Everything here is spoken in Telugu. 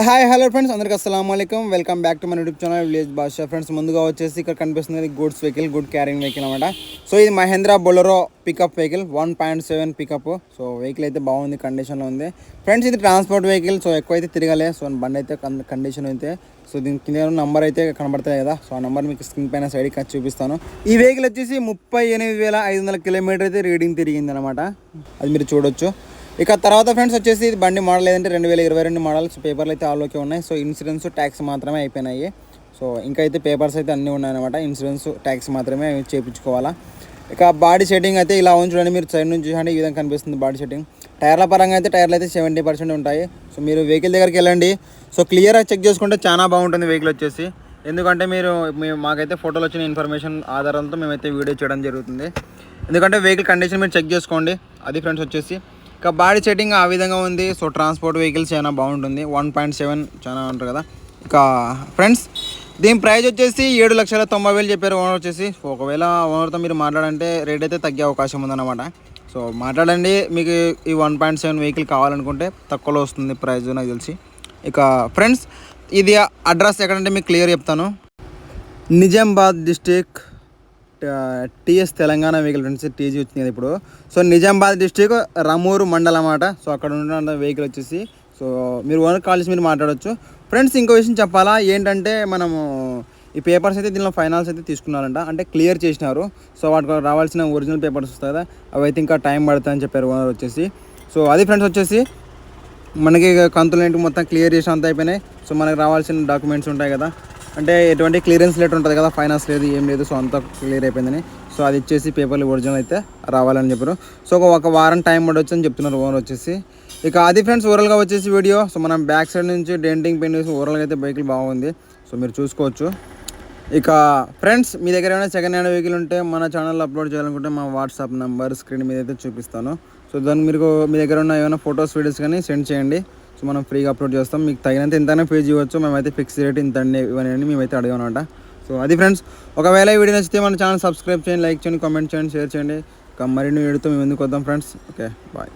హాయ్ హలో ఫ్రెండ్స్ అందరికీ అస్సలం అయికం వెల్కమ్ బ్యాక్ టు మన యూట్యూబ్ ఛానల్ విలేజ్ భాష ఫ్రెండ్స్ ముందుగా వచ్చేసి ఇక్కడ కనిపిస్తుంది goods vehicle good carrying vehicle అనమాట సో ఇది Mahindra Bolero pickup vehicle one point seven pickup so vehicle అయితే బాగుంది కండిషన్లో ఉంది. ఫ్రెండ్స్ ఇది ట్రాన్స్పోర్ట్ వెహికల్ సో ఎక్కువ అయితే తిరగలే. సో బండి అయితే కండిషన్ అయితే. సో దీని కింద నంబర్ అయితే కనబడతాయి కదా. సో ఆ నెంబర్ మీకు స్క్రీన్ పైన సైడ్కి వచ్చి చూపిస్తాను. ఈ వెహికల్ వచ్చేసి ముప్పై ఎనిమిది వేల ఐదు వందల కిలోమీటర్ అయితే రీడింగ్ తిరిగింది అనమాట అది మీరు చూడొచ్చు. ఇక తర్వాత ఫ్రెండ్స్ వచ్చేసి ఇది బండి మోడల్ ఏదంటే రెండు వేల ఇరవై రెండు మోడల్స్ పేపర్లు అయితే ఆల్లోకి ఉన్నాయి. సో ఇన్సూరెన్స్ ట్యాక్స్ మాత్రమే అయిపోయినాయి. సో ఇంకా అయితే పేపర్స్ అయితే అన్నీ ఉన్నాయన్నమాట. ఇన్సూరెన్స్ ట్యాక్స్ మాత్రమే చేయించుకోవాలా ఇక బాడీ సెట్టింగ్ అయితే ఇలా ఉంది మీరు సైడ్ నుంచి చూడండి ఈ విధంగా కనిపిస్తుంది బాడీ సెట్టింగ్ టైర్ల పరంగా అయితే టైర్లు అయితే సెవెంటీ పర్సెంట్ ఉంటాయి. సో మీరు వెహికల్ దగ్గరికి వెళ్ళండి. సో క్లియర్గా చెక్ చేసుకుంటే చాలా బాగుంటుంది వెహికల్ వచ్చేసి. ఎందుకంటే మీరు మేము మాకైతే ఫోటోలు వచ్చిన ఇన్ఫర్మేషన్ ఆధారంతో మేమైతే వీడియో చేయడం జరుగుతుంది. ఎందుకంటే వెహికల్ కండిషన్ మీరు చెక్ చేసుకోండి. అది ఫ్రెండ్స్ వచ్చేసి ఇక బాడీ సెట్టింగ్ ఆ విధంగా ఉంది. సో ట్రాన్స్పోర్ట్ వెహికల్స్ చాలా బాగుంటుంది. వన్ పాయింట్ సెవెన్ చాలా ఉంటారు కదా. ఇక ఫ్రెండ్స్ దీని ప్రైస్ వచ్చేసి ఏడు లక్షల తొంభై వేలు చెప్పారు ఓనర్ వచ్చేసి. ఒకవేళ ఓనర్తో మీరు మాట్లాడంటే రేట్ అయితే తగ్గే అవకాశం ఉందన్నమాట. సో మాట్లాడండి. మీకు ఈ వన్ పాయింట్ సెవెన్ వెహికల్ కావాలనుకుంటే తక్కువలో వస్తుంది ప్రైజ్ నాకు తెలిసి. ఇక ఫ్రెండ్స్ ఇది అడ్రస్ ఎక్కడంటే మీకు క్లియర్ చెప్తాను. Nizamabad district TS Telangana vehicle friends TG వచ్చింది కదా ఇప్పుడు. సో నిజామాబాద్ డిస్టిక్ రమూరు మండలం అన్నమాట సో అక్కడ ఉన్న వెహికల్ వచ్చేసి సో మీరు ఓనర్ కాల్ చేసి మీరు మాట్లాడవచ్చు ఫ్రెండ్స్ ఇంకో విషయం చెప్పాలా? ఏంటంటే మనము ఈ పేపర్స్ అయితే దీనిలో ఫైనాన్స్ అయితే తీసుకున్నారంట. అంటే క్లియర్ చేసినారు. సో వాటికి రావాల్సిన ఒరిజినల్ పేపర్స్ వస్తాయి కదా అవి అయితే ఇంకా టైం పడుతుందని చెప్పారు ఓనర్ వచ్చేసి. సో అది ఫ్రెండ్స్ వచ్చేసి మనకి కంతులు ఏంటి మొత్తం క్లియర్ చేసినంత అయిపోయినాయి. సో మనకి రావాల్సిన డాక్యుమెంట్స్ ఉంటాయి కదా అంటే ఎటువంటి క్లియరెన్స్ లెటర్ ఉంటుంది కదా ఫైనాన్స్ లేదు ఏం లేదు సో అంతా క్లియర్ అయిపోయిందని. సో అది ఇచ్చేసి పేపర్లు ఒరిజినల్ అయితే రావాలని చెప్పారు. సో ఒక- వారం టైం పడవచ్చు అని చెప్తున్నారు ఓనర్ వచ్చేసి. ఇక అది ఫ్రెండ్స్ ఓవరాల్గా వచ్చేసి వీడియో. సో మనం బ్యాక్ సైడ్ నుంచి డెంటింగ్ పెయిన్ చేసి ఓవరాల్గా అయితే బైకులు బాగుంది. సో మీరు చూసుకోవచ్చు. ఇక ఫ్రెండ్స్ మీ దగ్గర ఏమైనా సెకండ్ హ్యాండ్ వెహికల్ ఉంటే మన ఛానల్లో అప్లోడ్ చేయాలనుకుంటే మా వాట్సాప్ నెంబర్ స్క్రీన్ మీద అయితే చూపిస్తాను. సో దాన్ని మీరు మీ దగ్గర ఉన్న ఏమైనా ఫొటోస్ వీడియోస్ కానీ సెండ్ చేయండి. సో మనం ఫ్రీగా అప్లోడ్ చేస్తాం. మీకు తగినంత ఎంతైనా పే చేయవచ్చు మేమైతే ఫిక్స్ రేట్ ఇంత అండి ఇవన్నీ మేమైతే అడిగామన్నమాట సో అది ఫ్రెండ్స్ ఒకవేళ ఈ వీడియో నచ్చితే మన ఛానల్ సబ్స్క్రైబ్ చేయండి లైక్ చేయండి కామెంట్ చేయండి షేర్ చేయండి. ఇంకా మరిన్ని వీడియోతో మేము ఎందుకు వద్దాం ఫ్రెండ్స్ ఓకే బాయ్